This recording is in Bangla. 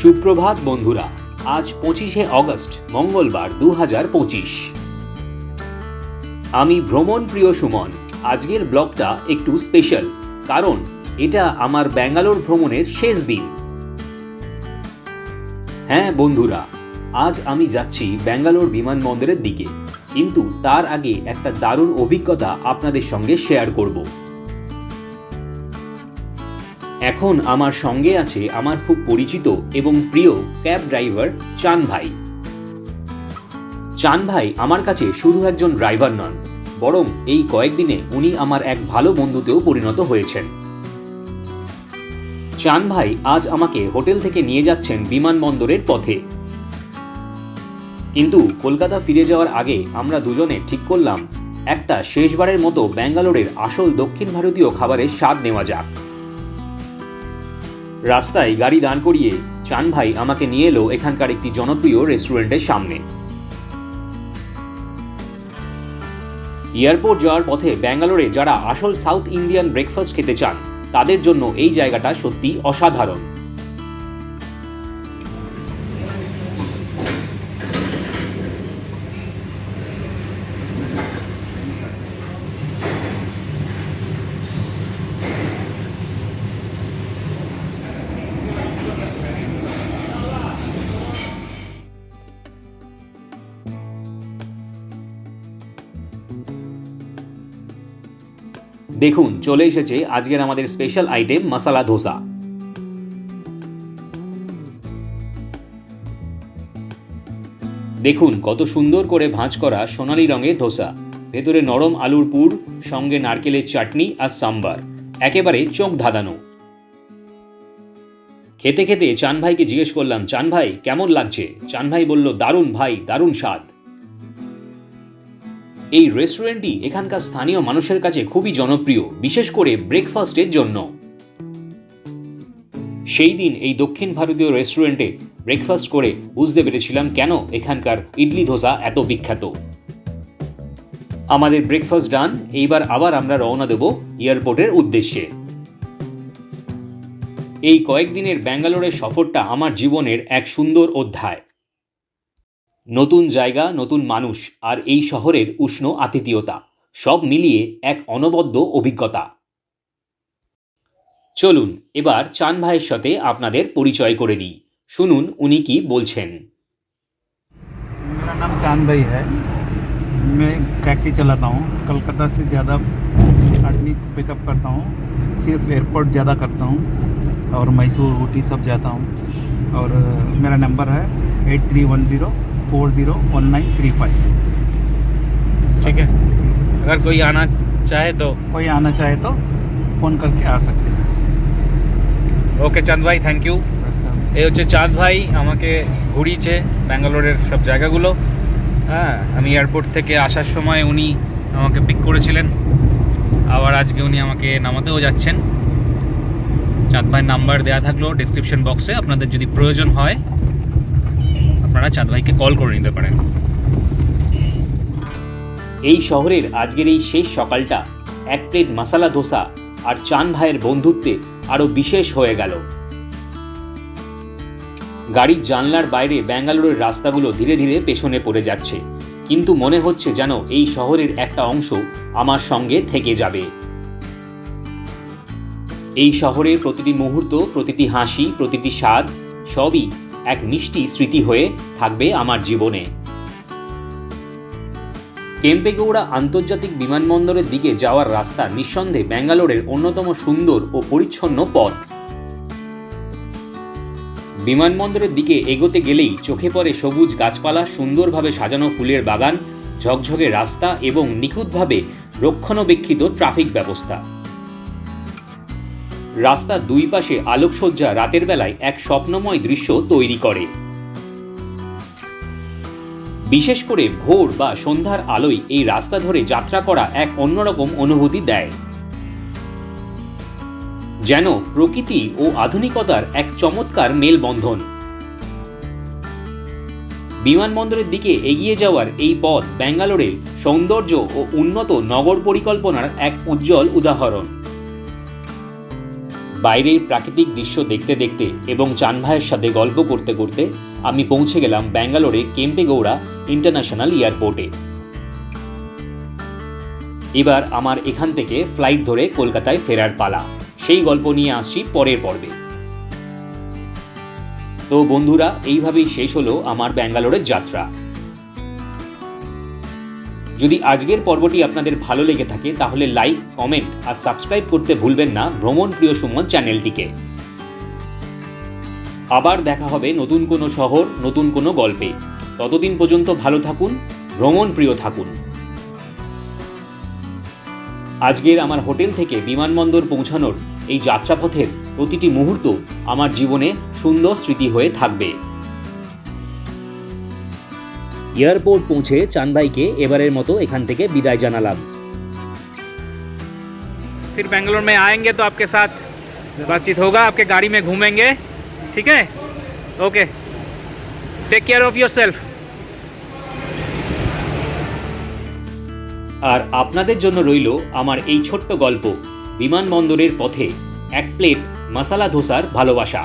সুপ্রভাত বন্ধুরা, আজ পঁচিশে অগস্ট, মঙ্গলবার দু হাজার পঁচিশ। আমি ভ্রমণ প্রিয় সুমন, আজকের ব্লগটা একটু স্পেশাল কারণ এটা আমার ব্যাঙ্গালোর ভ্রমণের শেষ দিন। হ্যাঁ বন্ধুরা, আজ আমি যাচ্ছি ব্যাঙ্গালোর বিমানবন্দরের দিকে, কিন্তু তার আগে একটা দারুণ অভিজ্ঞতা আপনাদের সঙ্গে শেয়ার করব। এখন আমার সঙ্গে আছে আমার খুব পরিচিত এবং প্রিয় ক্যাব ড্রাইভার চান ভাই। চান ভাই আমার কাছে শুধু একজন ড্রাইভার নন, বরং এই কয়েকদিনে উনি আমার এক ভালো বন্ধুতেও পরিণত হয়েছেন। চান ভাই আজ আমাকে হোটেল থেকে নিয়ে যাচ্ছেন বিমানবন্দরের পথে। কিন্তু কলকাতা ফিরে যাওয়ার আগে আমরা দুজনে ঠিক করলাম, একটা শেষবারের মতো ব্যাঙ্গালোরের আসল দক্ষিণ ভারতীয় খাবারের স্বাদ নেওয়া যাক। রাস্তায় গাড়ি দান করিয়ে চান ভাই আমাকে নিয়ে এলো এখানকার একটি জনপ্রিয় রেস্টুরেন্টের সামনে। এয়ারপোর্ট যাওয়ার পথে ব্যাঙ্গালোরে যারা আসল সাউথ ইন্ডিয়ান ব্রেকফাস্ট খেতে চান, তাদের জন্য এই জায়গাটা সত্যি অসাধারণ। দেখুন, চলে এসেছে আজকের আমাদের স্পেশাল আইটেম মশালা ধোসা দেখুন, কত সুন্দর করে ভাঁজ করা সোনালী রঙের ধোসা। ভেতরে নরম আলুর পুর, সঙ্গে নারকেলের চাটনি আর সাম্বার। একেবারে চোখ ধাঁধানো। খেতে খেতে চান ভাইকে জিজ্ঞেস করলাম, চান ভাই, কেমন লাগছে? চান ভাই বলল, দারুণ ভাই, দারুণ স্বাদ। এই রেস্টুরেন্টটি এখানকার স্থানীয় মানুষের কাছে খুবই জনপ্রিয়, বিশেষ করে ব্রেকফাস্টের জন্য। সেই দিন এই দক্ষিণ ভারতীয় রেস্টুরেন্টে ব্রেকফাস্ট করে বুঝতে পেরেছিলাম কেন এখানকার ইডলি ধোসা এত বিখ্যাত। আমাদের ব্রেকফাস্ট ডান এইবার আবার আমরা রওনা দেব এয়ারপোর্টের উদ্দেশ্যে। এই কয়েকদিনের ব্যাঙ্গালোরের সফরটা আমার জীবনের এক সুন্দর অধ্যায়। নতুন জায়গা নতুন মানুষ আর এই শহরের উষ্ণ আতিথেয়তা সব মিলিয়ে এক অনবদ্য অভিজ্ঞতা চলুন এবার চান ভাইয়ের সাথে আপনাদের পরিচয় করে দিই শুনুন উনি কি বলছেন मेरा नाम चांद भाई है मैं टैक्सी चलाता हूँ कलकत्ता से ज़्यादा आदमी को पिकअप करता हूँ सिर्फ एयरपोर्ट ज़्यादा करता हूँ और मैसूर ऊटी सब जाता हूँ और अ, मेरा नंबर है eight three one zero four zero one nine three five ठीक है अगर कोई आना चाहे तो कोई आना चाहे तो फ़ोन करके आ सकते हैं ওকে চাঁদ ভাই থ্যাংক ইউ এই হচ্ছে চাঁদ ভাই আমাকে ঘুরিয়েছে ব্যাঙ্গালোরের সব জায়গাগুলো হ্যাঁ আমি এয়ারপোর্ট থেকে আসার সময় উনি আমাকে পিক করেছিলেন আবার আজকে উনি আমাকে নামাতেও যাচ্ছেন চাঁদ ভাইয়ের নাম্বার দেওয়া থাকলো ডিসক্রিপশন বক্সে আপনাদের যদি প্রয়োজন হয় আপনারা চাঁদ ভাইকে কল করে নিতে পারেন। এই শহরের আজকের এই শেষ সকালটা, এক প্লেট মশালা ধোসা আর চান ভাইয়ের বন্ধুত্বে আরও বিশেষ হয়ে গেল। গাড়ির জানলার বাইরে ব্যাঙ্গালোরের রাস্তাগুলো ধীরে ধীরে পেছনে পড়ে যাচ্ছে। কিন্তু মনে হচ্ছে যেন এই শহরের একটা অংশ আমার সঙ্গে থেকে যাবে। এই শহরের প্রতিটি মুহূর্ত, প্রতিটি হাসি, প্রতিটি স্বাদ সবই এক মিষ্টি স্মৃতি হয়ে থাকবে আমার জীবনে। কেম্পেগৌড়া আন্তর্জাতিক বিমানবন্দরের দিকে যাওয়ার রাস্তা নিঃসন্দেহে ব্যাঙ্গালোরের অন্যতম সুন্দর ও পরিচ্ছন্ন পথ। বিমানবন্দরের দিকে এগোতে গেলেই চোখে পড়ে সবুজ গাছপালা, সুন্দরভাবে সাজানো ফুলের বাগান, ঝকঝকে রাস্তা এবং নিখুঁতভাবে রক্ষণাবেক্ষিত ট্রাফিক ব্যবস্থা। রাস্তার দুই পাশে আলোকসজ্জা রাতের বেলায় এক স্বপ্নময় দৃশ্য তৈরি করে। বিশেষ করে ভোর বা সন্ধ্যার আলোয় এই রাস্তা ধরে যাত্রা করা এক অন্যরকম অনুভূতি দেয়। যেন প্রকৃতি ও আধুনিকতার এক চমৎকার মেলবন্ধন। বিমানবন্দরের দিকে এগিয়ে যাওয়ার এই পথ ব্যাঙ্গালোরের সৌন্দর্য ও উন্নত নগর পরিকল্পনার এক উজ্জ্বল উদাহরণ। বাইরের প্রাকৃতিক দৃশ্য দেখতে দেখতে এবং চান ভাইয়ের সাথে গল্প করতে করতে আমি পৌঁছে গেলাম ব্যাঙ্গালোরে কেম্পেগৌড়া ইন্টারন্যাশনাল এয়ারপোর্টে। এবার আমার এখান থেকে ফ্লাইট ধরে কলকাতায় ফেরার পালা। সেই গল্প নিয়ে আসছি পরের পর্বে। তো বন্ধুরা, এইভাবেই শেষ হলো আমার ব্যাঙ্গালোরের যাত্রা। যদি আজকের পর্বটি আপনাদের ভালো লেগে থাকে, তাহলে লাইক কমেন্ট আর সাবস্ক্রাইব করতে ভুলবেন না ভ্রমণ প্রিয় সুমন চ্যানেলটিকে। আবার দেখা হবে নতুন কোনো শহর, নতুন কোনো গল্পে। ততদিন পর্যন্ত ভালো থাকুন, ভ্রমণ প্রিয় থাকুন। আজকের আমার হোটেল থেকে বিমানবন্দর পৌঁছানোর এই যাত্রাপথের প্রতিটি মুহূর্ত আমার জীবনে সুন্দর স্মৃতি হয়ে থাকবে। এয়ারপোর্ট পৌঁছে চানবাইকে এবারের মতো এখান থেকে বিদায় জানালাম फिर बेंगलोर में आएंगे तो आपके साथ बातचीत होगा आपके गाड़ी में घूमेंगे ठीक है okay take care of yourself আর আপনাদের জন্য রইল আমার এই ছোট্ট গল্প বিমানবন্দরের পথে এক প্লেট মশালা ধোসার ভালোবাসা